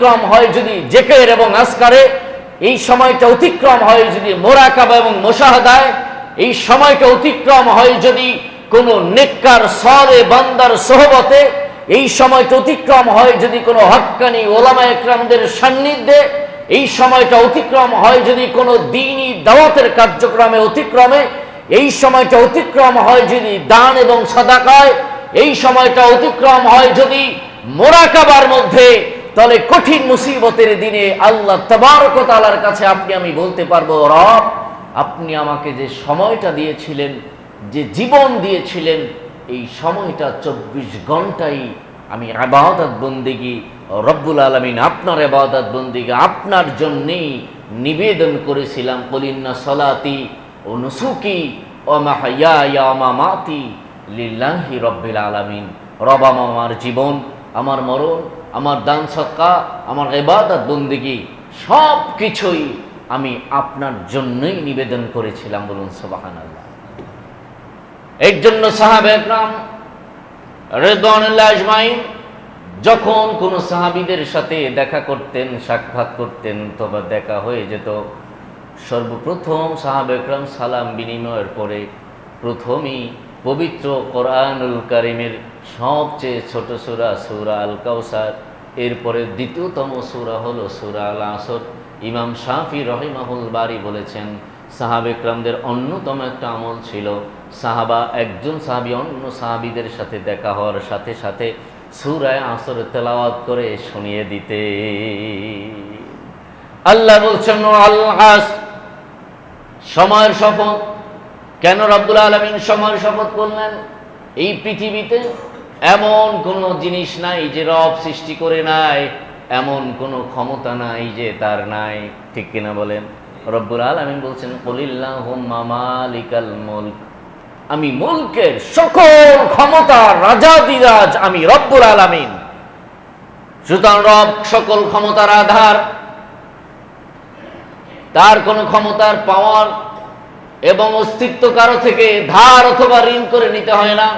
অতিক্রম হয় যদি জেকের এবং আসকারে এই সময়টা অতিক্রম হয় যদি মোরাকাবা এবং মোশাহাদায়, এই সময়টা অতিক্রম হয় যদি কোনো নেককার, সরে, বান্দার সোহবতে, এই সময়টা অতিক্রম হয় যদি কোনো হক্কানি ওলামা একরামদের সান্নিধ্যে, এই সময়টা অতিক্রম হয় যদি কোনো দিনই দাওয়াতের কার্যক্রমে অতিক্রমে, এই সময়টা অতিক্রম হয় যদি দান এবং সাদাকায়, এই সময়টা অতিক্রম হয় যদি মোরাকাবার মধ্যে তাহলে কঠিন মুসিবতের দিনে আল্লাহ তবারকতালার কাছে আপনি, আমি বলতে পারব, রব, আপনি আমাকে যে সময়টা দিয়েছিলেন, যে জীবন দিয়েছিলেন, এই সময়টা চব্বিশ ঘন্টাই আমি আবাদত বন্দিগি, রব্বুল আলমিন আপনার আবাদত বন্দিগি, আপনার জন্যেই নিবেদন করেছিলাম। কলিন্না সলাতি ও নুসুকি ও মাহাইয়া লিল্লাহি রব্বিল আলামিন। রব, আমার জীবন, আমার মরণ আমার দান সৎকা, আমার এবাদত বন্দিগি সব কিছুই আমি আপনার জন্যই নিবেদন করেছিলাম বলুন সোবাহান এর জন্য সাহাব একরাম রেদওয়ানুল্লাহ আজমাইন যখন কোনো সাহাবিদের সাথে দেখা করতেন, সাক্ষাৎ করতেন, তবে দেখা হয়ে যেত, সর্বপ্রথম সাহাব একরাম সালাম বিনিময়ের পরে প্রথমেই পবিত্র কোরআনুল কারিমের সবচেয়ে ছোট সুরা সুরা আল কাউসার এরপরে দ্বিতীয়তম সুরা হলো সুরা আল আসর ইমাম শাফি রহিমাহুল বারি বলেছেন, সাহাব একরামদের অন্যতম একটা আমল ছিল সাহাবা, একজন সাহাবি অন্য সাহাবিদের সাথে দেখা হওয়ার সাথে সাথে সুরায় আসর তেলাওয়াত করে শুনিয়ে দিতে। আল্লাহ বলছেন আল্লাহ সময়ের শপথ। কেন রব্বুল আলমিন সময়ের শপথ করলেন? এই পৃথিবীতে এমন কোনো জিনিস নাই যে রব সৃষ্টি করে নাই, এমন কোনো ক্ষমতা নাই যে তার নাই। ঠিক কিনা বলেন? রব্বুল আলমিন বলছেন কলিল্লাহ মামালিকাল মুলক। আমি মুলকের সকল ক্ষমতা রাজা দিরাজ আমি রব্বুল আলামিন। সুতরাং রব সকল ক্ষমতার আধার। তার কোনো ক্ষমতার পাওয়ার এবং অস্তিত্ব কারও থেকে ধার অথবা ঋণ করে নিতে হয় না,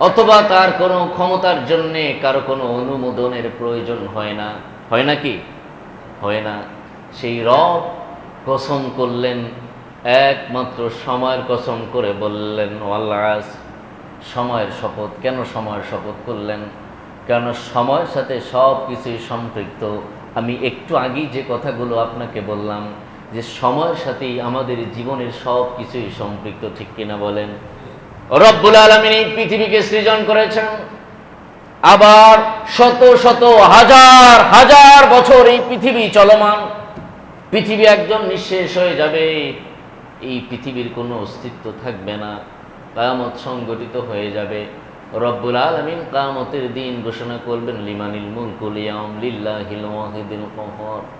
অথবা তার কোনো ক্ষমতার জন্যে কারও কোনো অনুমোদনের প্রয়োজন হয় না। হয় না কি? হয় না। সেই রব কসম করলেন, একমাত্র সময়ের কসম করে বললেন ওয়াল্লাস সময়ের শপথ, কেন সময়ের শপথ করলেন? কেন সময়ের সাথে সব কিছুই সম্পৃক্ত? আমি একটু আগেই যে কথাগুলো আপনাকে বললাম যে সময়ের সাথেই আমাদের জীবনের সব কিছুই সম্পৃক্ত, ঠিক কিনা বলেন? রব্বুল আলমিন এই পৃথিবীকে সৃজন করেছেন। আবার শত শত, হাজার হাজার বছর এই পৃথিবী চলমান। পৃথিবী একজন নিঃশেষ হয়ে যাবে। এই পৃথিবীর কোনো অস্তিত্ব থাকবে না। কায়ামত সংগঠিত হয়ে যাবে। রব্বুল আলমিন কায়ামতের দিন ঘোষণা করবেন, লিমানিল মুলকুলিয়াম লিল্লাহিল ওয়াহিদিল কহর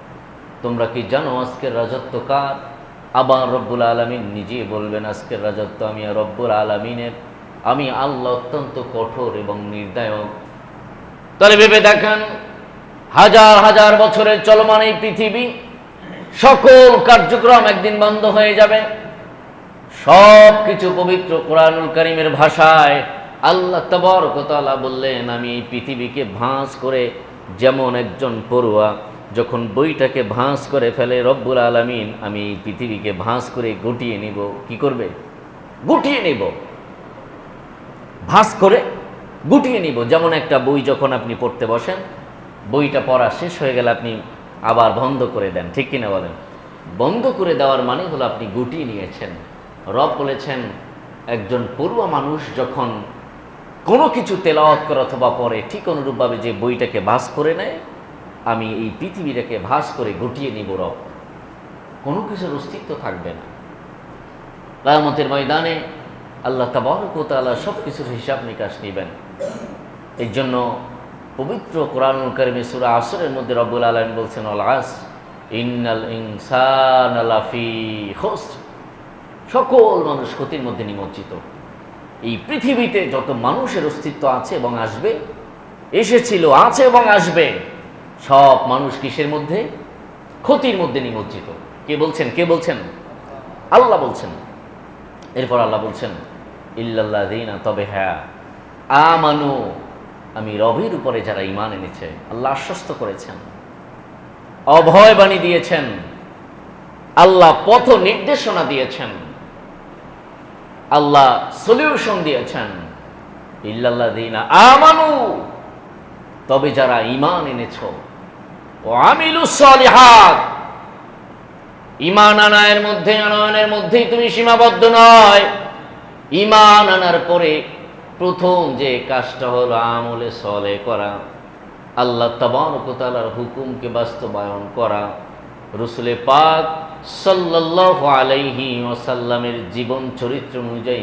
তোমরা কি জানো আজকের রাজত্ব কার? আবার রব্বুল আলমিন নিজে বলবেন আজকের রাজত্ব আমি রব্বুল আলমিনের। আমি আল্লাহ অত্যন্ত কঠোর এবং নির্দায়ক। তাহলে ভেবে দেখেন, হাজার হাজার বছরের চলমান এই পৃথিবী, সকল কার্যক্রম একদিন বন্ধ হয়ে যাবে। সব কিছু পবিত্র কোরআনুল করিমের ভাষায় আল্লাহ তবরকতালা বললেন, আমি এই পৃথিবীকে ভাঁজ করে যেমন একজন পড়ুয়া যখন বইটাকে ভাঁজ করে ফেলে, রব্বুল আলমিন, আমি পৃথিবীকে ভাঁজ করে গুটিয়ে নিব। কি করবে? গুটিয়ে নিব। ভাঁজ করে গুটিয়ে নিব। যেমন একটা বই যখন আপনি পড়তে বসেন, বইটা পড়া শেষ হয়ে গেলে আপনি আবার বন্ধ করে দেন। ঠিক কিনা বলেন? বন্ধ করে দেওয়ার মানে হলো আপনি গুটিয়ে নিয়েছেন। রব বলেছেন, একজন পড়ুয়া মানুষ যখন কোনো কিছু তেলাওয়াত করে অথবা পরে ঠিক অনুরূপভাবে যে বইটাকে ভাস করে নেয় আমি এই পৃথিবীটাকে ভাস করে গুটিয়ে নিব রব। কোনো কিছুর অস্তিত্ব থাকবে না। কায়ামতের ময়দানে আল্লাহ তাবারকতালা সব কিছুর হিসাব নিকাশ নেবেন। এর জন্য পবিত্র কোরআনুল করিমে সুরা আসরের মধ্যে রব্বুল আলম বলছেন আস, ইন্নাল ইনসান আলাফি হোস্ট সকল মানুষ ক্ষতির মধ্যে নিমজ্জিত। এই পৃথিবীতে যত মানুষের অস্তিত্ব আছে এবং আসবে, এসেছিল, আছে এবং আসবে। সব মানুষ কিসের মধ্যে? ক্ষতির মধ্যে নিমজ্জিত। কে বলছেন? কে বলছেন? আল্লাহ বলছেন। এরপর আল্লাহ বলছেন ইল্লাল্লাহ দিনা তবে হ্যাঁ আমানু। আমি রবের উপরে যারা ইমান এনেছে, আল্লাহ আশ্বস্ত করেছেন। অভয় বাণী দিয়েছেন। আল্লাহ পথ নির্দেশনা দিয়েছেন। আল্লাহ সলিউশন দিয়েছেন। ইল্লাল্লাহ দিনা আমানু। তবে যারা ইমান এনেছ ও আমিলু সলিহাত। ইমান আনায়ের মধ্যে আনয়নের মধ্যেই তুমি সীমাবদ্ধ নয়। ইমান আনার পরে প্রথম যে কাজটা হলো আমলে সলে করা, আল্লাহ তাবারকতালার হুকুমকে বাস্তবায়ন করা। রসুলে পাক সাল্লাল্লাহু আলাইহি ওয়াসাল্লামের জীবন চরিত্র অনুযায়ী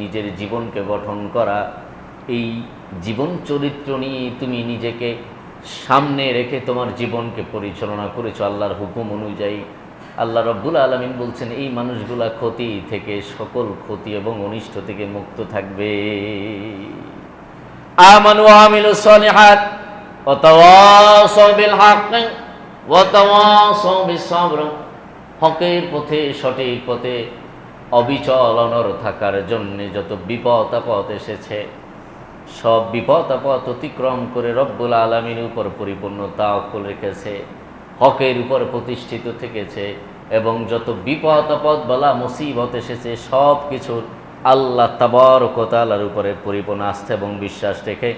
নিজের জীবনকে গঠন করা। এই জীবন চরিত্র নিয়ে তুমি নিজেকে সামনে রেখে তোমার জীবনকে পরিচালনা করেছ আল্লাহর হুকুম অনুযায়ী। আল্লাহ রব্বুল আলমিন বলছেন, এই মানুষগুলা ক্ষতি থেকে, সকল ক্ষতি এবং অনিষ্ট থেকে মুক্ত থাকবে। হক হকের পথে, সঠিক পথে অবিচল অনর থাকার জন্য যত বিপদ আপদ এসেছে সব বিপদ আপদ অতিক্রম করে রব্বুল আলমীর উপর পরিপূর্ণ তাওকুল রেখেছে, হকের উপর প্রতিষ্ঠিত থেকেছে এবং যত বিপদ আপদ, বলা, মুসিবত এসেছে, সব কিছুর আল্লাহ তাবরকতালার উপরে পরিপূর্ণ আস্থা এবং বিশ্বাস রেখে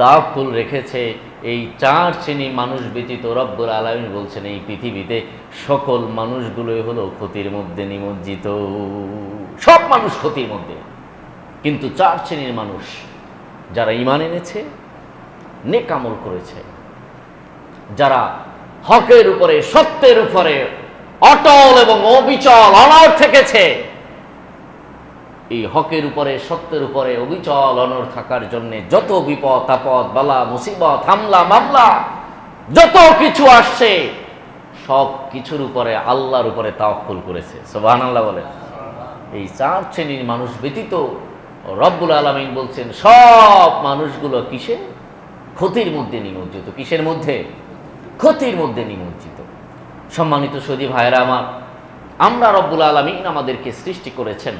তাওকুল রেখেছে। এই চার শ্রেণি মানুষ ব্যতীত রব্বুল আলমী বলছেন, এই পৃথিবীতে সকল মানুষগুলোই হলো ক্ষতির মধ্যে নিমজ্জিত। সব মানুষ ক্ষতির মধ্যে, কিন্তু চার শ্রেণির মানুষ যারা ইমান এনেছে নেকামল করেছে। যারা হকের উপরে, সত্যের উপরে অটল এবং অবিচল, অনড় থেকেছে, এই হকের উপরে, সত্যের উপরে অবিচল, অনড় থাকার জন্য যত বিপদ, আপদ, বালা, মুসিবত, হামলা, মামলা, যত কিছু আসছে, সব কিছুর উপরে, আল্লাহর উপরে তাওয়াক্কুল করেছে। সোবাহান আল্লাহ বলেন। এই চার শ্রেণির মানুষ ব্যতীত রব্বুল আলমিন বলছেন, সব মানুষগুলো কিসে? ক্ষতির মধ্যে নিমজ্জিত। কিসের মধ্যে? ক্ষতির মধ্যে নিমজ্জিত। সম্মানিত সদী ভাইরা আমার, আমরা রব্বুল আলমিন আমাদেরকে সৃষ্টি করেছেন।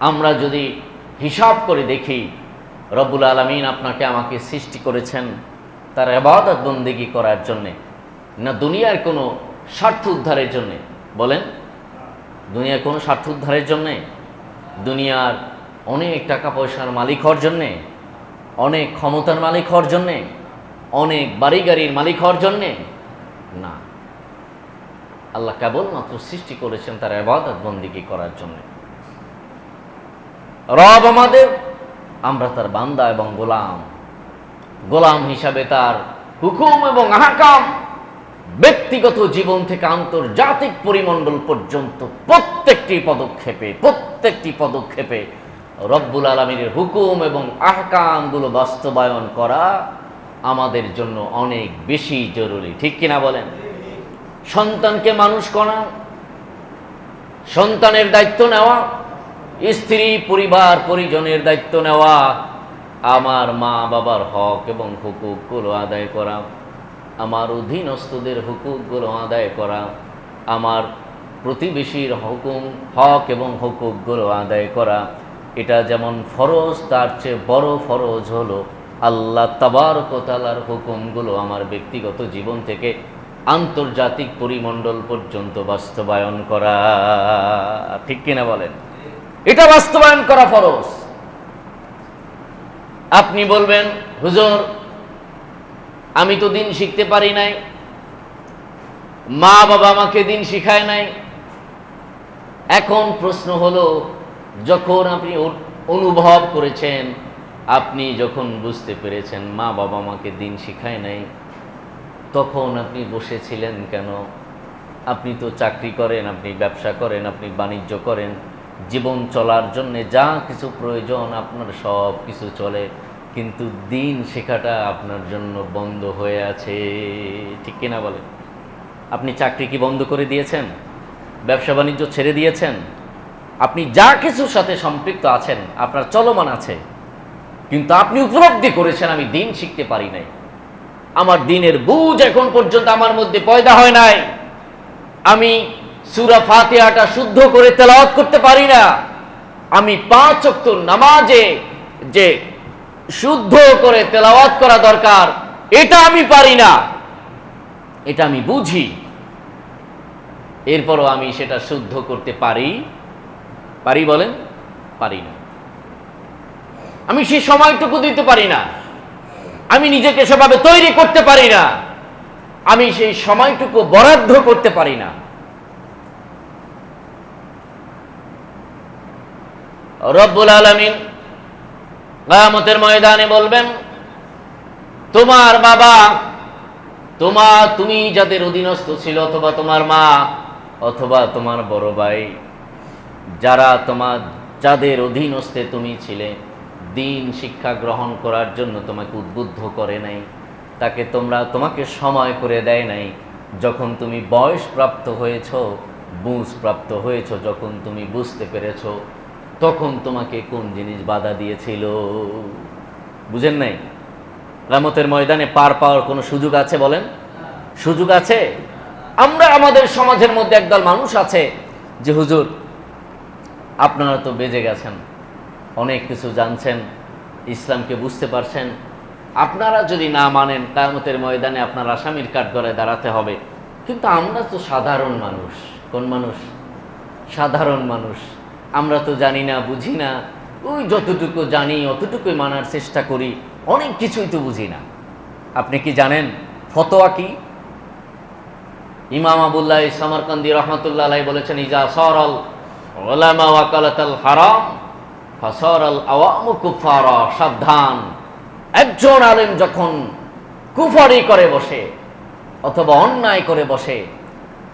আমরা যদি হিসাব করে দেখি, রব্বুল আলমিন আপনাকে আমাকে সৃষ্টি করেছেন তার আবাদত বন্দেগি করার জন্যে, না দুনিয়ার কোনো স্বার্থ উদ্ধারের জন্যে? বলেন, দুনিয়ার কোনো স্বার্থ উদ্ধারের জন্যে? দুনিয়ার অনেক টাকা পয়সার মালিক হওয়ার জন্যে, অনেক ক্ষমতার মালিক হওয়ার জন্যে, অনেক বাড়ি গাড়ির মালিক হওয়ার জন্যে, না। আল্লাহ কেবলমাত্র সৃষ্টি করেছেন তার আবাদত বন্দিকে করার জন্য। রব আমাদের, আমরা তার বান্দা এবং গোলাম। গোলাম হিসাবে তার হুকুম এবং আহকাম ব্যক্তিগত জীবন থেকে আন্তর্জাতিক পরিমণ্ডল পর্যন্ত প্রত্যেকটি পদক্ষেপে প্রত্যেকটি পদক্ষেপে রব্বুল আলমীর হুকুম এবং আহকামগুলো বাস্তবায়ন করা আমাদের জন্য অনেক বেশি জরুরি। ঠিক কিনা বলেন? সন্তানকে মানুষ করা, সন্তানের দায়িত্ব নেওয়া, স্ত্রী, পরিবার, পরিজনের দায়িত্ব নেওয়া, আমার মা বাবার হক এবং হুকুকগুলো আদায় করা, আমার অধীনস্থদের হুকুকগুলো আদায় করা, আমার প্রতিবেশীর হুকুম, হক এবং হুকুকগুলো আদায় করা। এটা যেমন ফরজ, তার চেয়ে বড় ফরজ হলো, আল্লাহ তাবার কোতালার হুকুমগুলো আমার ব্যক্তিগত জীবন থেকে আন্তর্জাতিক পরিমণ্ডল পর্যন্ত বাস্তবায়ন করা। ঠিক কিনা বলেন? এটা বাস্তবায়ন করা ফরজ। আপনি বলবেন, হুজুর, আমি তো দিন শিখতে পারি নাই। মা বাবা আমাকে দিন শিখায় নাই। এখন প্রশ্ন হলো, যখন আপনি অনুভব করেছেন, আপনি যখন বুঝতে পেরেছেন, মা বাবা আমাকে দিন শিখায় নাই, তখন আপনি বসেছিলেন কেন? আপনি তো চাকরি করেন, আপনি ব্যবসা করেন, আপনি বাণিজ্য করেন, জীবন চলার জন্য যা কিছু প্রয়োজন আপনার সব কিছু চলে, কিন্তু দিন শেখাটা আপনার জন্য বন্ধ হয়ে আছে। ঠিক কিনা বলেন? আপনি চাকরি কি বন্ধ করে দিয়েছেন? ব্যবসা বাণিজ্য ছেড়ে দিয়েছেন। আপনি যা কিছুর সাথে সম্পৃক্ত আছেন, আপনার চলমান আছে। কিন্তু আপনি উপলব্ধি করেছেন, আমি দিন শিখতে পারি নাই। আমার দিনের বুঝ এখন পর্যন্ত আমার মধ্যে পয়দা হয় নাই। আমি সুরা ফাতিহাটা শুদ্ধ করে তেলাওয়াত করতে পারি না। আমি পাঁচ অক্ত নামাজে যে শুদ্ধ করে তেলাওয়াত করা দরকার, এটা আমি পারি না। এটা আমি বুঝি। এরপরও আমি সেটা শুদ্ধ করতে পারি? পারি বলেন? পারি না। আমি সেই সময়টুকু দিতে পারি না। আমি নিজেকে সেভাবে তৈরি করতে পারি না। আমি সেই সময়টুকু বরাদ্দ করতে পারি না। রব্বুল আলমিন কায়ামতের ময়দানে বলবেন, তোমার বাবা তোমার তুমি যাদের অধীনস্থ ছিল অথবা তোমার মা অথবা তোমার বড় ভাই, যারা তোমার যাদের অধীনস্থে তুমি ছিলে, দিন শিক্ষা গ্রহণ করার জন্য তোমাকে উদ্বুদ্ধ করে নাই। তাকে তোমরা তোমাকে সময় করে দেয় নাই। যখন তুমি বয়স প্রাপ্ত হয়েছ, বুঝ প্রাপ্ত হয়েছ, যখন তুমি বুঝতে পেরেছ, তখন তোমাকে কোন জিনিস বাধা দিয়েছিল? বুঝেন নাই? রামতের ময়দানে পার পাওয়ার কোনো সুযোগ আছে বলেন? সুযোগ আছে? আমরা আমাদের সমাজের মধ্যে একদল মানুষ আছে যে, হুজুর, আপনারা তো বেজে গেছেন, অনেক কিছু জানছেন, ইসলামকে বুঝতে পারছেন। আপনারা যদি না মানেন, কায়ামতের ময়দানে আপনার আসামির কাঠগড়ায় দাঁড়াতে হবে। কিন্তু আমরা তো সাধারণ মানুষ। কোন মানুষ? সাধারণ মানুষ। আমরা তো জানি না, বুঝি না। ওই যতটুকু জানি অতটুকুই মানার চেষ্টা করি, অনেক কিছুই তো বুঝি না। আপনি কি জানেন? ফতোয়া কি? ইমাম আবুল্লাহ সামরকান্দি রহমতুল্লাহ বলেছেন, ইজা সরল ওলামা ওয়াকালাতাল হারাম, ফসরল আওয়ামু কুফারা সাবধান। একজন আলেম যখন কুফারি করে বসে, অথবা অন্যায় করে বসে,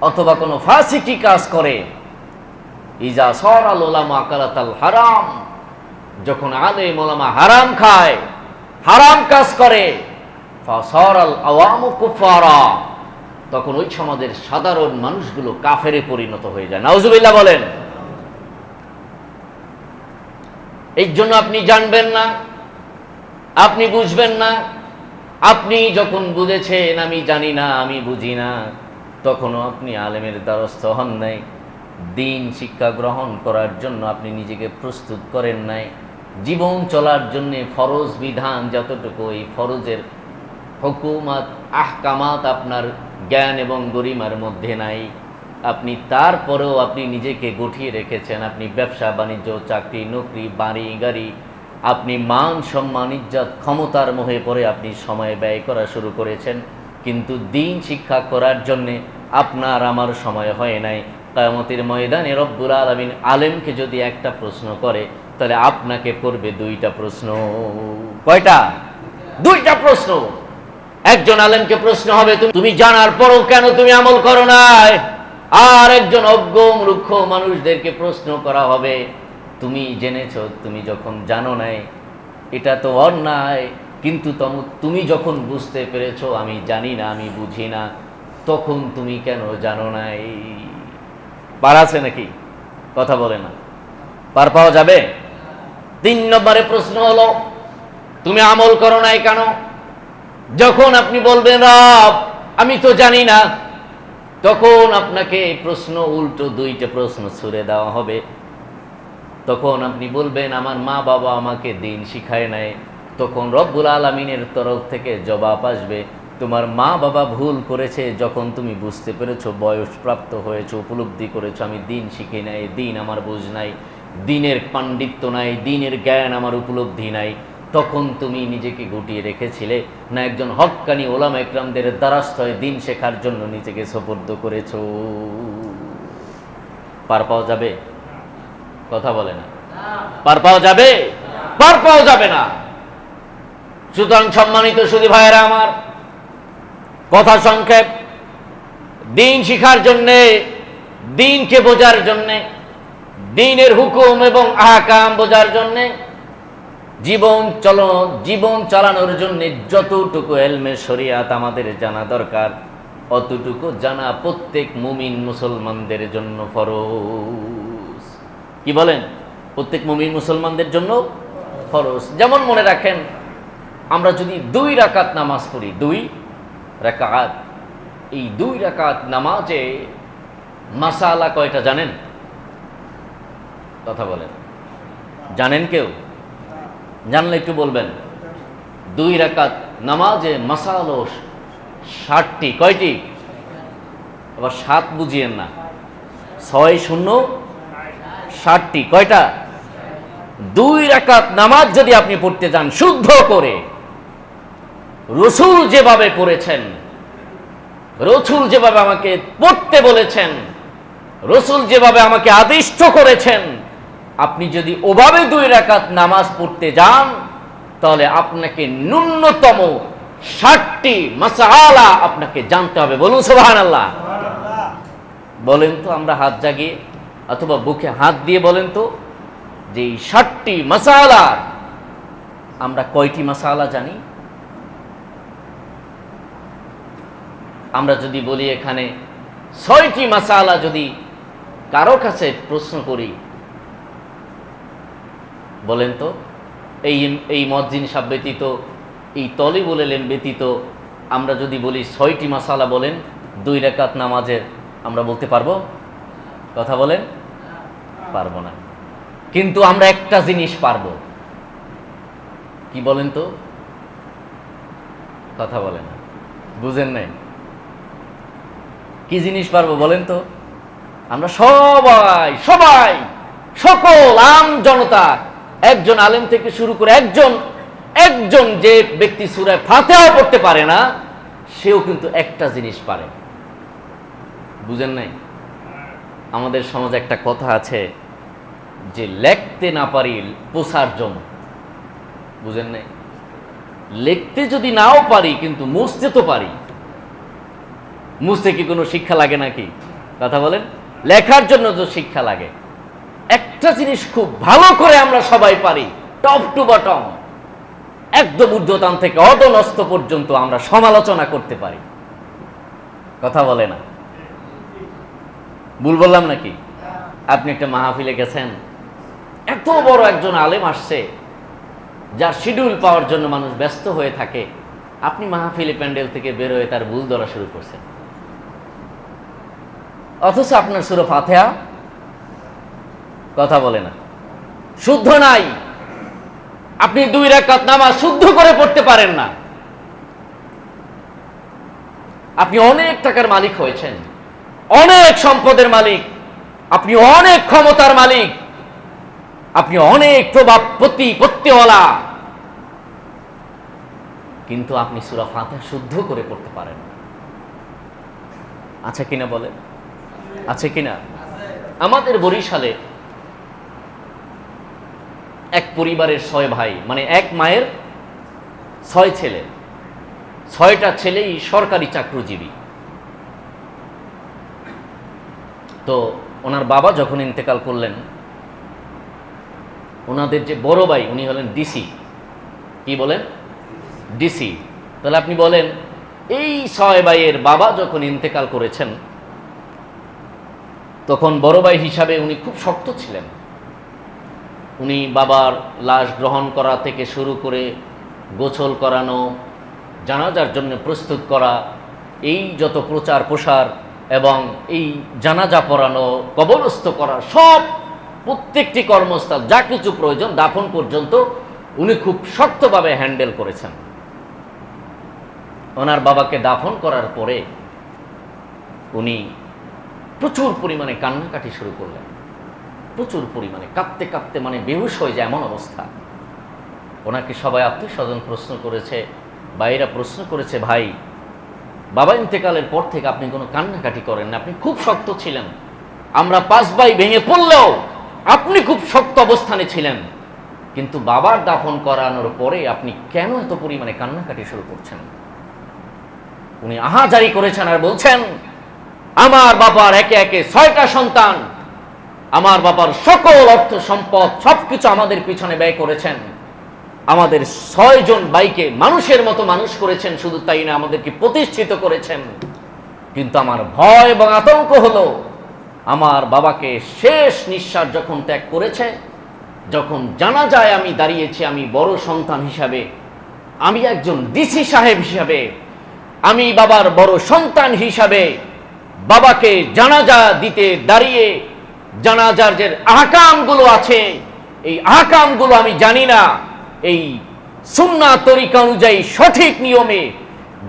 অথবা কোনো ফাসিকি কাজ করে, ইজা সরাল ওলামা আকালাতাল হারাম, যখন আলেম ওলামা হারাম খায়, হারাম কাজ করে, ফসরাল আওয়ামু কুফারা তখন ওই সমাজের সাধারণ মানুষগুলো কাফেরে পরিণত হয়ে যায়। নাউজুবিল্লাহ বলেন, এই জন্য আপনি জানবেন না, আপনি বুঝবেন না, আপনি যখন বুঝেছেন আমি জানি না, আমি বুঝি না, তখনও আপনি আলেমের দ্বারস্থ হন নাই, দিন শিক্ষা গ্রহণ করার জন্য আপনি নিজেকে প্রস্তুত করেন নাই, জীবন চলার জন্য ফরজ বিধান যতটুকু, এই ফরজের হুকুমাত, আহকামাত আপনার জ্ঞান এবং গরিমার মধ্যে নাই। আপনি তারপরেও আপনি নিজেকে গঠিয়ে রেখেছেন। আপনি ব্যবসা, বাণিজ্য, চাকরি, নকরি, বাড়ি, গাড়ি, আপনি মান সম্মান, ইজ্জত, ক্ষমতার মোহে পড়ে আপনি সময় ব্যয় করা শুরু করেছেন। কিন্তু দিন শিক্ষা করার জন্যে আপনার আমার সময় হয় নাই। কায়ামতের ময়দানে রব্বুল আলমিন আলেমকে যদি একটা প্রশ্ন করে, তাহলে আপনাকে করবে দুইটা প্রশ্ন। কয়টা? দুইটা প্রশ্ন। একজন আলেমকে প্রশ্ন হবে, তুমি জানার পরও কেন তুমি আমল করো নাই? আর একজন অজ্ঞ, মূর্খ মানুষদেরকে প্রশ্ন করা হবে, তুমি জেনেছ, তুমি যখন জানো নাই, এটা তো অন্যায়, কিন্তু তুমি যখন বুঝতে পেরেছ, আমি জানি না, আমি বুঝি না, তখন তুমি কেন জানো নাই? পার আছে নাকি? কথা বলে না। পার পাওয়া যাবে? তিন নম্বরে প্রশ্ন হলো, তুমি আমল করো নাই কেন? যখন আপনি বলবেন, রব, আমি তো জানি না। তখন আপনাকে প্রশ্ন, উল্টো দুইটা প্রশ্ন ছুড়ে দেওয়া হবে। তখন আপনি বলবেন, আমার মা বাবা আমাকে দিন শিখায় নাই। তখন রব্বুল আলমিনের তরফ থেকে জবাব আসবে, তোমার মা বাবা ভুল করেছে, যখন তুমি বুঝতে পেরেছ, বয়স প্রাপ্ত হয়েছো, উপলব্ধি করেছ, আমি দিন শিখি নাই, দিন আমার বুঝ নাই, দিনের পাণ্ডিত্য নাই, দিনের জ্ঞান আমার উপলব্ধি নাই। তখন তুমি নিজেকে গুটিয়ে রেখেছিলে। না একজন হক্কানি ওলাম একরামদের দ্বারাস্থ হয়ে দিন শেখার জন্য নিজেকে সোপর্দ করেছ। পার পাওয়া যাবে? কথা বলে না। পার পাওয়া যাবে? পার পাওয়া যাবে না। সুতরাং সম্মানিত শুধু ভাইয়েরা আমার, কথা সংক্ষেপ। দিন শিখার জন্যে, দিনকে বোঝার জন্যে, দিনের হুকুম এবং আহকাম বোঝার জন্যে জীবন চল, জীবন চালানোর জন্য যতটুকু এলমে শরিয়াত আমাদের জানা দরকার, অতটুকু জানা প্রত্যেক মুমিন মুসলমানদের জন্য ফরজ। কি বলেন? প্রত্যেক মুমিন মুসলমানদের জন্য ফরজ। যেমন মনে রাখেন, আমরা যদি দুই রাকাত নামাজ পড়ি, দুই রাকাত, এই দুই রাকাত নামাজে মাসালা কয়টা জানেন? কথা বলেন। জানেন কেউ? জানলে একটু বলবেন? দুই রাকাত নামাজে মাসালো ষাটটি, কয়টি? আবার সাত বুঝিয়েন না। ছয় শূন্য, ষাটটি, কয়টা? দুই রাকাত নামাজ যদি আপনি পড়তে যান, শুদ্ধ করে। রসুল যেভাবে পড়েছেন রসুল যেভাবে আমাকে পড়তে বলেছেন, রসুল যেভাবে আমাকে আদিষ্ট করেছেন আপনি যদি ওভাবে দুই রাকাত নামাজ পড়তে যান, তাহলে আপনাকে ন্যূনতম ষাটটি মাসালা আপনাকে জানতে হবে। বলুন সোহান আল্লাহ বলেন তো আমরা হাত জাগিয়ে, অথবা বুকে হাত দিয়ে বলেন তো, যে এই ষাটটি মাসালা আমরা কয়টি মাসালা জানি? আমরা যদি বলি এখানে ছয়টি মাসালা যদি কারও কাছে প্রশ্ন করি বলেন তো, এই এই মজ্জিন সাব ব্যতীত এই তলি বলেলেন ব্যতীত আমরা যদি বলি ছয়টি মাসালা বলেন, দুই রেখাত নামাজের আমরা বলতে পারব? কথা বলেন? পারব না। কিন্তু আমরা একটা জিনিস পারব। কি বলেন তো? কথা বলেন। বুঝেন নাই? কি জিনিস পারব বলেন তো? আমরা সবাই সবাই, সকল আম জনতা একজন আলেম থেকে শুরু করে একজন একজন যে ব্যক্তি সুরায় ফাতেও পড়তে পারে না, সেও কিন্তু একটা জিনিস পারে। বুঝেন নাই? আমাদের সমাজে একটা কথা আছে যে, লেখতে না পারি পোষার জন্য। বুঝেন নাই? লিখতে যদি নাও পারি, কিন্তু মুছতে তো পারি। মুছতে কি কোনো শিক্ষা লাগে নাকি? কথা বলেন? লেখার জন্য তো শিক্ষা লাগে। একটা জিনিস খুব ভালো করে আমরা সবাই পারি, টপ টু বটম। একদম ঊর্ধ্বতান থেকে অদনস্ত পর্যন্ত আমরা সমালোচনা করতে পারি। কথা বলে না। ভুল বললাম নাকি? আপনি একটা মাহফিলে গেছেন, এত বড় একজন আলেম আসছে, যার শিডিউল পাওয়ার জন্য মানুষ ব্যস্ত হয়ে থাকে, আপনি মাহফিলে প্যান্ডেল থেকে বের হয়ে তার ভুল ধরা শুরু করছেন। অথচ আপনার সুরফ ফাতেহা কথা বলে না। শুদ্ধ নাই। আপনি দুই রাকাত নামাজ শুদ্ধ করে পড়তে পারেন না। আপনি অনেক টাকার মালিক হয়েছেন। অনেক সম্পদের মালিক। আপনি অনেক ক্ষমতার মালিক। আপনি অনেক প্রভাব প্রতিপত্তিওয়ালা। কিন্তু আপনি সুরা ফাতেহা শুদ্ধ করে পড়তে পারেন না। আচ্ছা কিনা বলেন? আছে কিনা? আমাদের বরিশালে এক পরিবারের ছয় ভাই মানে এক মায়ের ছয় ছেলে। ছয়টা ছেলেই সরকারি চাকরিজীবী। তো ওনার বাবা যখন ইন্তেকাল করলেন, ওনাদের যে বড় ভাই, উনি হলেন ডিসি। কি বলেন? ডিসি। তাহলে আপনি বলেন, এই ছয় ভাইয়ের বাবা যখন ইন্তেকাল করেছেন, তখন বড় ভাই হিসাবে উনি খুব শক্ত ছিলেন। উনি বাবার লাশ গ্রহণ করা থেকে শুরু করে গোছল করানো, জানাজার জন্য প্রস্তুত করা, এই যত প্রচার প্রসার এবং এই জানাজা পড়ানো, কবরস্থ করা, সব প্রত্যেকটি কর্মস্থল, যা কিছু প্রয়োজন দাফন পর্যন্ত উনি খুব শক্তভাবে হ্যান্ডেল করেছেন। ওনার বাবাকে দাফন করার পরে উনি প্রচুর পরিমাণে কান্নাকাটি শুরু করলেন। প্রচুর পরিমাণে, কাঁপতে কাঁপতে মানে বেহুশ হয়ে যায় এমন অবস্থা। ওনাকে সবাই আত্মীয় স্বজন প্রশ্ন করেছে বাইরা প্রশ্ন করেছে, ভাই, বাবা ইন্তেকালের পর থেকে আপনি কোনো কান্নাকাটি করেন না আপনি খুব শক্ত ছিলেন। আমরা পাঁচ ভাই ভেঙে পড়লেও আপনি খুব শক্ত অবস্থানে ছিলেন। কিন্তু বাবার দাফন করানোর পরে আপনি কেন এত পরিমাণে কান্নাকাটি শুরু করছেন? উনি আহাজারি করেছেন আর বলছেন, আমার বাবার একে একে ছয়টা সন্তান আমার বাবার সকল অর্থ সম্পদ সবকিছু আমাদের পিছনে ব্যয় করেছেন। আমাদের ছয়জন বাইকে মানুষের মতো মানুষ করেছেন, শুধু তাই না আমাদেরকে প্রতিষ্ঠিত করেছেন। কিন্তু আমার ভয় এবং আতঙ্ক হলো, আমার বাবাকে শেষ নিঃশ্বাস যখন ত্যাগ করেছে, যখন জানা যায় আমি দাঁড়িয়েছি, আমি বড় সন্তান হিসাবে, আমি একজন ডিসি সাহেব হিসাবে, আমি বাবার বড় সন্তান হিসাবে, বাবাকে জানাজা দিতে দাঁড়িয়ে জানাজার যে আহকামগুলো আছে। এই আহকামগুলো আমি জানি না। এই সুন্না তরিকা অনুযায়ী সঠিক নিয়মে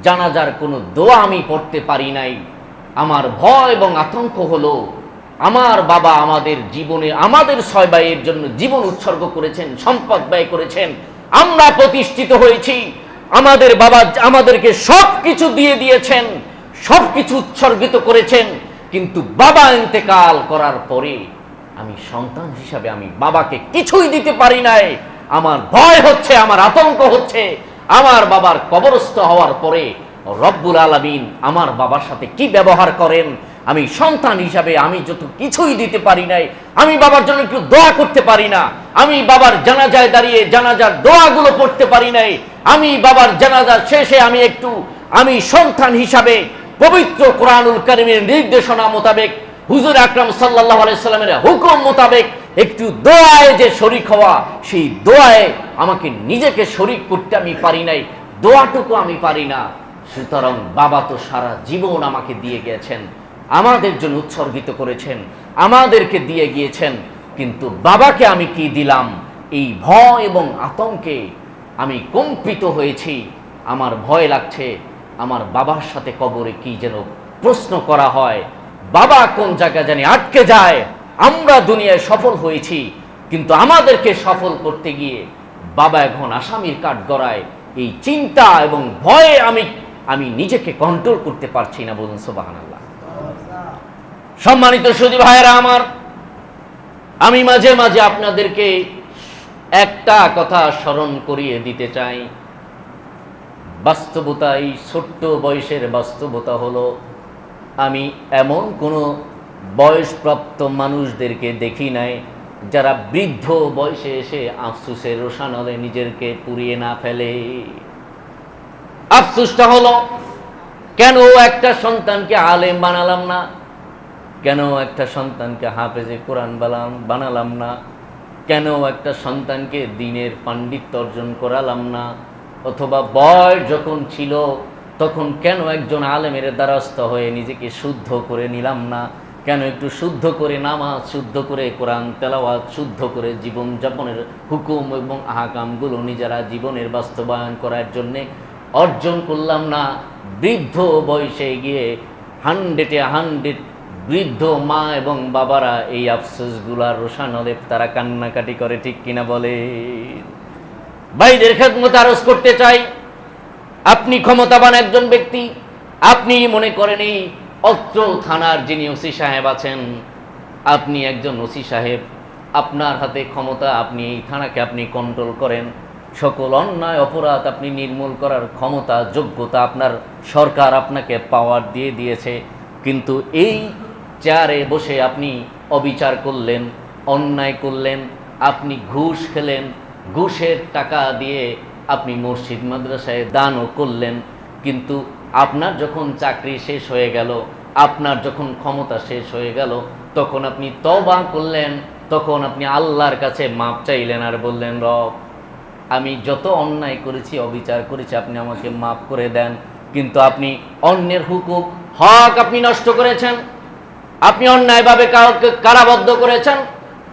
জানাজার কোনো দোয়া আমি পড়তে পারি নাই। আমার ভয় এবং আতঙ্ক হলো, আমার বাবা আমাদের জীবনে আমাদের ছয় ভাইয়ের জন্য জীবন উৎসর্গ করেছেন, সম্পদ ব্যয় করেছেন। আমরা প্রতিষ্ঠিত হয়েছি। আমাদের বাবা আমাদেরকে সব কিছু দিয়ে দিয়েছেন সব কিছু উৎসর্গিত করেছেন। কিন্তু বাবা ইন্তেকাল করার পরে আমি সন্তান হিসাবে আমি বাবাকে কিছুই দিতে পারি নাই। আমার ভয় হচ্ছে, আমার আতঙ্ক হচ্ছে। আমার বাবার কবরস্থ হওয়ার পরে রব্বুল আলামিন আমার বাবার সাথে কি ব্যবহার করেন? আমি সন্তান হিসাবে আমি যত কিছুই দিতে পারি নাই, আমি বাবার জন্য একটু দোয়া করতে পারি না। আমি বাবার জানাজায় দাঁড়িয়ে জানাজার দোয়াগুলো পড়তে পারি নাই। আমি বাবার জানাজার শেষে আমি একটু, আমি সন্তান হিসাবে পবিত্র কোরআনুল কারিমের নির্দেশনা মোতাবেক হুজুর আকরাম সাল্লাহ আলাইসাল্লামের হুকুম মোতাবেক একটু দোয়ায় যে শরিক হওয়া, সেই দোয়ায় আমাকে নিজেকে শরিক করতে আমি পারি নাই, দোয়াটুকু আমি পারি না। সুতরাং বাবা তো সারা জীবন আমাকে দিয়ে গিয়েছেন, আমাদের জন্য উৎসর্গিত করেছেন, আমাদেরকে দিয়ে গিয়েছেন, কিন্তু বাবাকে আমি কি দিলাম? এই ভয় এবং আতঙ্কে আমি কম্পিত হয়েছি, আমার ভয় লাগছে আমার বাবার সাথে কবরে কি যেন প্রশ্ন করা হয়, বাবা কোন জায়গায় জানি আটকে যায়, আমরা দুনিয়ায় সফল হয়েছি, কিন্তু আমাদেরকে সফল করতে গিয়ে বাবা এখন আসামির কাঠ গড়ায় এই চিন্তা এবং ভয়ে আমি আমি নিজেকে কন্ট্রোল করতে পারছি না বলুন সোবাহান আল্লাহ সম্মানিত সুদী ভাইয়েরা আমার, আমি মাঝে মাঝে আপনাদেরকে একটা কথা স্মরণ করিয়ে দিতে চাই। বাস্তবতা এই ছোট্ট বয়সের বাস্তবতা হলো, আমি এমন কোনো বয়সপ্রাপ্ত মানুষদেরকে দেখি নাই, যারা বৃদ্ধ বয়সে এসে আফসুসের রোশানলে নিজেরকে পুড়িয়ে না ফেলে। আফসুসটা হলো, কেন একটা সন্তানকে আলেম বানালাম না? কেন একটা সন্তানকে হাফেজে কোরআন বালাম, বানালাম না? কেন একটা সন্তানকে দিনের পাণ্ডিত্য অর্জন করালাম না? অথবা বয়স যখন ছিল, তখন কেন একজন আলেমের দ্বারস্থ হয়ে নিজেকে শুদ্ধ করে নিলাম না? কেন একটু শুদ্ধ করে নামাজ, শুদ্ধ করে কোরআন তেলাওয়াত, শুদ্ধ করে জীবন জীবনযাপনের হুকুম এবং আহাকামগুলো নিজেরা জীবনের বাস্তবায়ন করার জন্যে অর্জন করলাম না? বৃদ্ধ বয়সে গিয়ে হান্ড্রেডে হান্ড্রেড বৃদ্ধ মা এবং বাবারা এই আফসোসগুলার রোশানলে তারা কান্নাকাটি করে, ঠিক কিনা বলে? ভাইদের খেদমত আরজ করতে চাই। আপনি ক্ষমতাবান একজন ব্যক্তি, আপনি মনে করেন এই অত্র থানার যিনি ওসি সাহেব আছেন, আপনি একজন ওসি সাহেব, আপনার হাতে ক্ষমতা, আপনি এই থানাকে আপনি কন্ট্রোল করেন। সকল অন্যায়, অপরাধ আপনি নির্মূল করার ক্ষমতা, যোগ্যতা আপনার সরকার আপনাকে পাওয়ার দিয়ে দিয়েছে। কিন্তু এই চেয়ারে বসে আপনি অবিচার করলেন, অন্যায় করলেন, আপনি ঘুষ খেলেন ঘুষের টাকা দিয়ে আপনি মসজিদ, মাদ্রাসায় দানও করলেন, কিন্তু আপনার যখন চাকরি শেষ হয়ে গেল, আপনার যখন ক্ষমতা শেষ হয়ে গেল, তখন আপনি তবা করলেন, তখন আপনি আল্লাহর কাছে মাপ চাইলেন আর বললেন, রব, আমি যত অন্যায় করেছি, অবিচার করেছি, আপনি আমাকে মাফ করে দেন, কিন্তু আপনি অন্যের হুকুক হক আপনি নষ্ট করেছেন, আপনি অন্যায়ভাবে কাউকে কারাবদ্ধ করেছেন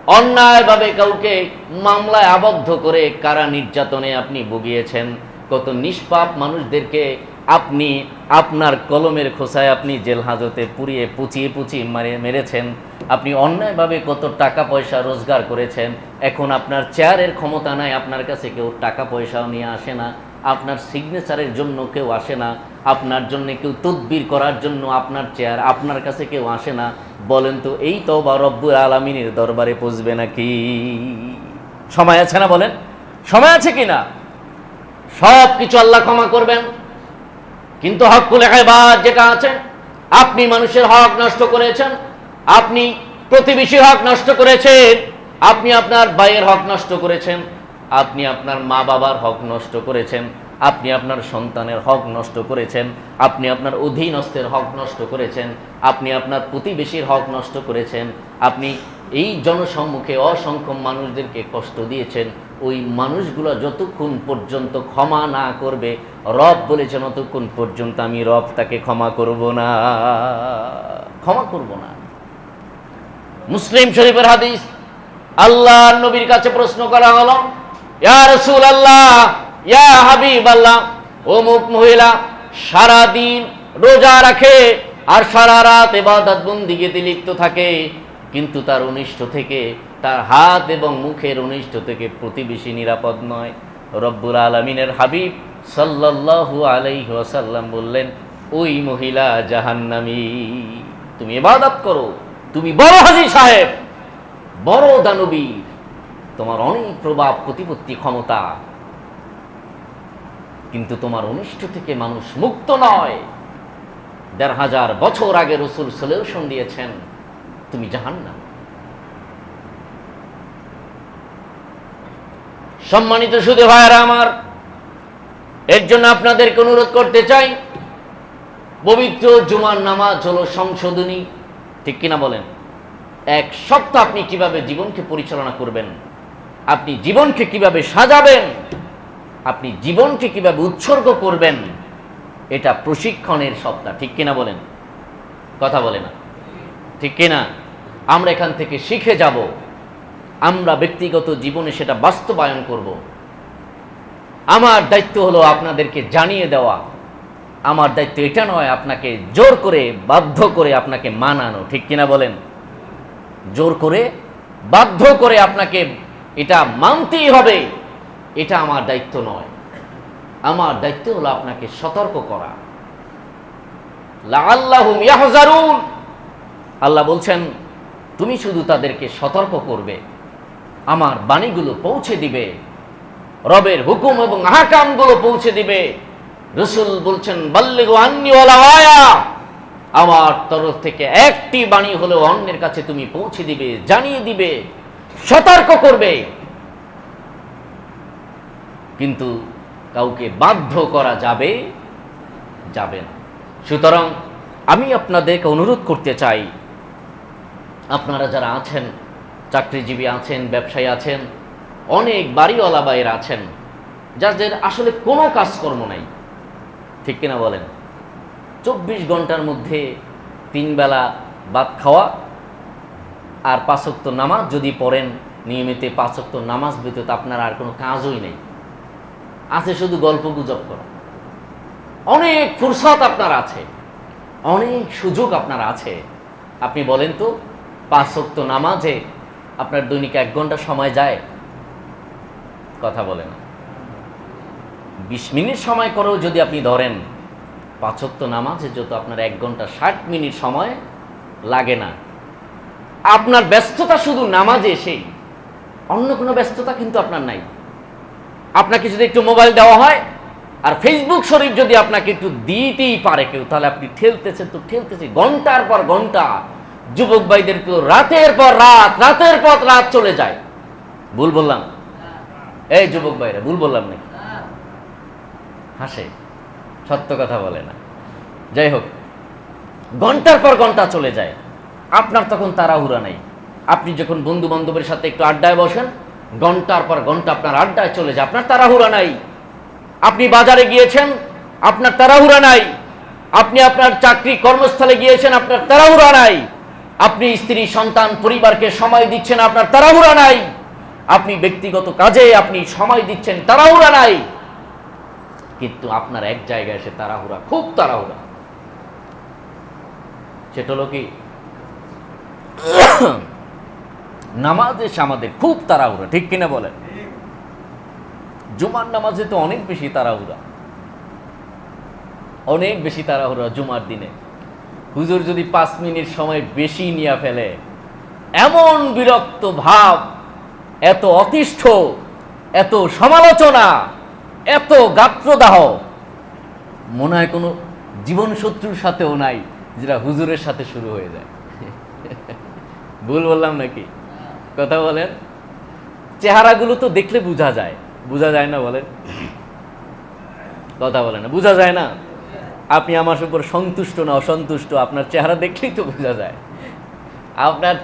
অন্যায়ভাবে কাউকে মামলায় আবদ্ধ করে কারা নির্যাতনে আপনি ভুগিয়েছেন? কত নিষ্পাপ মানুষদেরকে আপনি আপনার কলমের খোসায় আপনি জেল হাজতে পুড়িয়ে পুচিয়ে পুচিয়ে মারে, মেরেছেন। আপনি অন্যায়ভাবে কত টাকা পয়সা রোজগার করেছেন। এখন আপনার চেয়ারের ক্ষমতা নাই, আপনার কাছে কেউ টাকা পয়সাও নিয়ে আসে না। আপনার সিগনেচারের জন্য কেউ আসে না। আপনার জন্য কেউ তদবির করার জন্য আপনার চেয়ার আপনার কাছে কেউ আসে না। বলেন তো, এই তো বা রব্বুর আলমিনের দরবারে পৌঁছবে নাকি? সময় আছে না বলেন? সময় আছে কি না? সব কিছু আল্লাহ ক্ষমা করবেন। কিন্তু হকুল হেবাদ যেটা আছে, আপনি মানুষের হক নষ্ট করেছেন, আপনি প্রতিবেশীর হক নষ্ট করেছেন, আপনি আপনার ভাইয়ের হক নষ্ট করেছেন, আপনি আপনার মা বাবার হক নষ্ট করেছেন। আপনি আপনার সন্তানের হক নষ্ট করেছেন, আপনি আপনার অধীনস্থের হক নষ্ট করেছেন, আপনি আপনার প্রতিবেশীর হক নষ্ট করেছেন, আপনি এই জনসম্মুখে অসংখ্য মানুষদেরকে কষ্ট দিয়েছেন, ওই মানুষগুলো যতক্ষণ পর্যন্ত ক্ষমা না করবে, রব বলেছেন ততক্ষণ পর্যন্ত আমি রব তাকে ক্ষমা করব না। ক্ষমা করব না। মুসলিম শরীফের হাদিস, আল্লাহ নবীর কাছে প্রশ্ন করা হলো আল্লাহ ইয়া হাবিব আল্লাহ অমুক মহিলা সারাদিন রোজা রাখে আর সারা রাত এবাদত বন্দিগিতে লিপ্ত থাকে। কিন্তু তার অনিষ্ট থেকে, তার হাত এবং মুখের অনিষ্ট থেকে প্রতিবেশী নিরাপদ নয়। রব্বুল আলমিনের হাবিব সাল্লাল্লাহু আলাইহি ওয়াসাল্লাম বললেন, ওই মহিলা জাহান্নামী, তুমি ইবাদত করো, তুমি বড় হাজি সাহেব, বড় দানবীর, তোমার অনেক প্রভাব প্রতিপত্তি ক্ষমতা কিন্তু তোমার অনিষ্ট থেকে মানুষ মুক্ত নয়। দেড় হাজার বছর আগে রসুল সলিউশন দিয়েছেন, তুমি জাহান না সম্মানিত শুধু ভাইয়ারা আমার, এর জন্য আপনাদেরকে অনুরোধ করতে চাই, পবিত্র জুমার নামাজ হলো সংশোধনী, ঠিক কিনা বলেন? এক সপ্তাহ আপনি কীভাবে জীবনকে পরিচালনা করবেন, আপনি জীবনকে কীভাবে সাজাবেন আপনি জীবনকে কীভাবে উৎসর্গ করবেন, এটা প্রশিক্ষণের সপ্তাহ। ঠিক কিনা বলেন? কথা বলে না। ঠিক কিনা? আমরা এখান থেকে শিখে যাব। আমরা ব্যক্তিগত জীবনে সেটা বাস্তবায়ন করব। আমার দায়িত্ব হলো আপনাদেরকে জানিয়ে দেওয়া। আমার দায়িত্ব এটা নয় আপনাকে জোর করে, বাধ্য করে আপনাকে মানানো। ঠিক কিনা বলেন? জোর করে, বাধ্য করে আপনাকে এটা মানতেই হবে। এটা আমার দায়িত্ব নয়। আমার দায়িত্ব হলো আপনাকে সতর্ক করা। আল্লাহ বলছেন, তুমি শুধু তাদেরকে সতর্ক করবে। আমার বাণীগুলো পৌঁছে দিবে। রবের হুকুম এবং আহকামগুলো পৌঁছে দিবে। রসুল বলছেন আয়া আমার তরফ থেকে একটি বাণী হলেও অন্যের কাছে তুমি পৌঁছে দিবে, জানিয়ে দিবে, সতর্ক করবে। কিন্তু কাউকে বাধ্য করা যাবে যাবে না। সুতরাং আমি আপনাদেরকে অনুরোধ করতে চাই, আপনারা যারা আছেন, চাকরিজীবী আছেন, ব্যবসায়ী আছেন, অনেক বাড়িওয়ালা বাইরে আছেন, যাদের আসলে কোনো কাজকর্ম নাই, ঠিক কিনা বলেন? চব্বিশ ঘণ্টার মধ্যে তিন বেলা ভাত খাওয়া আর পাঁচক্ত নামাজ যদি পড়েন, নিয়মিত পাঁচক্ত নামাজ ব্যতীত আপনার আর কোনো কাজই নেই। আছে শুধু গল্প গুজব করা। অনেক ফুরসত আপনার আছে, অনেক সুযোগ আপনার আছে। আপনি বলেন তো, পাঁচ ওয়াক্ত নামাজে আপনার দৈনিক এক ঘণ্টা সময় যায়? কথা বলে না। বিশ মিনিট সময় করেও যদি আপনি ধরেন পাঁচক্ত নামাজে যত আপনার এক ঘণ্টা ষাট মিনিট সময় লাগে না, আপনার ব্যস্ততা শুধু নামাজে সেই অন্য কোনো ব্যস্ততা কিন্তু আপনার নাই। আপনাকে যদি একটু মোবাইল দেওয়া হয়, আর ফেসবুক শরীফ যদি আপনাকে একটু দিতেই পারে কেউ, তাহলে আপনি ঠেলতেছেন তো ঠেলতেছে ঘণ্টার পর ঘণ্টা যুবক ভাইদের তো রাতের পর রাত, রাতের পর রাত চলে যায়। ভুল বললাম? এই যুবক ভাইরা, ভুল বললাম নাকি? হাসে, সত্য কথা বলে না। যাই হোক, ঘণ্টার পর ঘণ্টা চলে যায়। আপনার তখন তাড়াহুড়া নেই। আপনি যখন বন্ধু বান্ধবের সাথে একটু আড্ডায় বসেন ঘণ্টার পর ঘণ্টা আপনার আড্ডায় চলে যায়। আপনার তাড়াহুড়া নাই। আপনি বাজারে গিয়েছেন, আপনার তাড়াহুড়া নাই। আপনি আপনার চাকরি কর্মস্থলে গিয়েছেন, আপনার তাড়াহুড়া নাই। আপনি স্ত্রী, সন্তান, পরিবারকে সময় দিচ্ছেন, আপনার তাড়াহুড়া নাই। আপনি ব্যক্তিগত কাজে আপনি সময় দিচ্ছেন, তাড়াহুড়া নাই। কিন্তু আপনার এক জায়গায় এসে তাড়াহুড়া, খুব তাড়াহুড়া। সেটা হলো কি? নামাজ এসে আমাদের খুব তাড়াহুড়া, ঠিক কিনা বলেন? জুমার নামাজে তো অনেক বেশি তাড়াহুড়া। অনেক বেশি তাড়াহুড়া জুমার দিনে। হুজুর যদি পাঁচ মিনিট সময় বেশি নিয়ে ফেলে, এমন বিরক্ত ভাব, এত অতিষ্ঠ, এত সমালোচনা, এত গাত্রদাহ, মনে হয় কোনো জীবন শত্রুর সাথেও নাই, যেটা হুজুরের সাথে শুরু হয়ে যায়। ভুল বললাম নাকি? কথা বলেন। চেহারাগুলো তো দেখলে বোঝা যায়। বোঝা যায় না বলেন? কথা বলে না, বোঝা যায় না? আপনি আমার উপর সন্তুষ্ট না অসন্তুষ্ট, আপনার চেহারা দেখলেই তো বোঝা যায়। আপনার